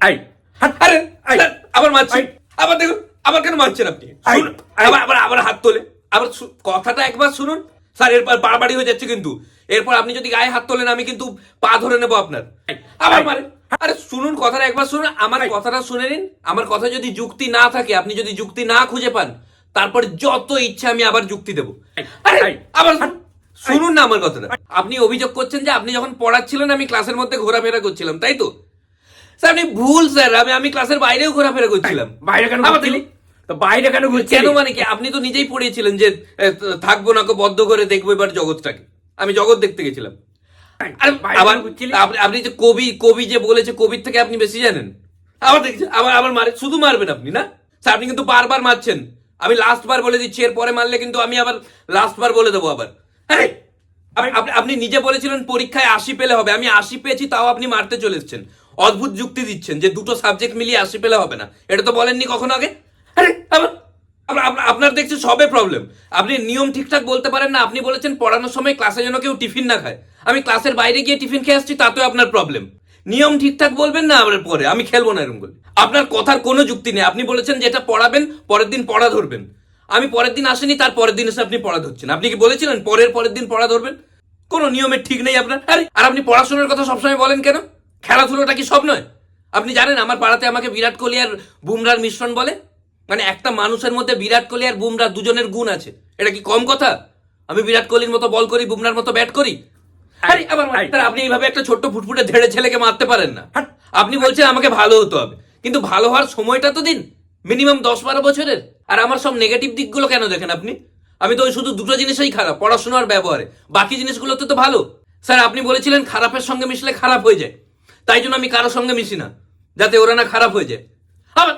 I আরে I. আবার আবার দেখুন আবার কেন মারছেন আপনি। আবার আবার আবার হাত তোলে আবার কথাটা একবার শুনুন। স্যার এরপর বাড়াবাড়ি হয়ে যাচ্ছে কিন্তু। এরপর আপনি যদি গায়ে হাত তোলেন আমি কিন্তু পা ধরে নেব আপনার। আবার মারে আরে শুনুন কথাটা একবার শুনুন আমার কথাটা শুনে নিন। আমার কথা যদি যুক্তি না থাকে আপনি যদি যুক্তি না খুঁজে পান তারপর যত ইচ্ছা আমি আবার যুক্তি দেবো। আরে আবার শুনুন না আমার কথাটা। আপনি অভিযোগ করছেন যে আপনি যখন পড়াচ্ছিলেন আমি ক্লাসের মধ্যে ঘোরাফেরা করছিলাম তাই তো? স্যার আপনি ভুল স্যার। আমি আমি ক্লাসের বাইরেও ঘোরাফেরা করছিলাম। বাইরে কেন ঘুরছিলি? তো বাইরে কেন ঘুরছিলি? কেন মানে কি? আপনি তো নিজেই পড়িয়েছিলেন যে থাকব নাকো বদ্ধ করে দেখব এবার জগৎটাকে। আমি জগৎ দেখতে গেছিলাম। আবার আপনি যে কবি কবি যে বলেছে কবির থেকে আপনি বেশি জানেন। আবার দেখছি আবার আবার মারে শুধু মারবেন আপনি না? স্যার আপনি কিন্তু বারবার মারছেন। আমি লাস্ট বার বলে দিচ্ছি এর পরে মারলে কিন্তু আমি আবার লাস্ট বার বলে দেবো আবার। আপ- আপনি- নিজে বলেছিলেন পরীক্ষায় আশি পেলে হবে। আমি আশি পেয়েছি, তাও আপনি মারতে চলে এসেছেন। অদ্ভুত যুক্তি দিচ্ছেন যে দুটো সাবজেক্ট মিলিয়ে আশি পেলে হবে না। এটা তো বলেননি কখনো আগে? আপনার দেখছি সবে প্রবলেম আপনি নিয়ম ঠিকঠাক বলতে পারেন না, আপনি বলেছেন পড়ানোর সময় ক্লাসে যেন কেউ টিফিন না খায়। আমি ক্লাসের বাইরে গিয়ে টিফিন খেয়ে আসছি, তাতেও আপনার প্রবলেম নিয়ম ঠিকঠাক বলবেন না আবার পরে? আমি খেলব না এরকম করে। আপনার কথার কোনো যুক্তি নেই। আপনি বলেছেন যেটা পড়াবেন, পরের দিন পড়া ধরবেন। আমি পরের দিন আসেনি তার পরের দিন এসে আপনি পড়া ধরছেন। আপনি কি বলেছিলেন পরের পরের দিন পড়া ধরবেন? কোনো নিয়মের ঠিক নেই আপনার। আরে আর আপনি পড়াশোনার কথা সবসময় বলেন কেন? খেলাধুলোটা কি সব নয়? আপনি জানেন আমার পাড়াতে আমাকে বিরাট কোহলি আর বুমরার মিশ্রণ বলে? মানে একটা মানুষের মধ্যে বিরাট কোহলি আর বুমরা দুজনের গুণ আছে। এটা কি কম কথা? আমি বিরাট কোহলির মতো বল করি বুমরার মতো ব্যাট করি? আরে আবার। আপনি এইভাবে একটা ছোট্ট ফুটফুটে ধেড়ে ছেলেকে মারতে পারেন না। আপনি বলছেন আমাকে ভালো হতে হবে। কিন্তু ভালো হওয়ার সময়টা তো দিন। মিনিমাম দশ বারো বছরের? আর আমার সব নেগেটিভ দিকগুলো কেন দেখেন আপনি? আমি তো ওই শুধু দুটো জিনিসই খারাপ, পড়াশোনার ব্যবহারে। বাকি জিনিসগুলোতে তো ভালো। স্যার, আপনি বলেছিলেন খারাপের সঙ্গে মিশলে খারাপ হয়ে যায়। তাই জন্য আমি কারোর সঙ্গে মিশি না, যাতে ওরা না খারাপ হয়ে যায়। আবার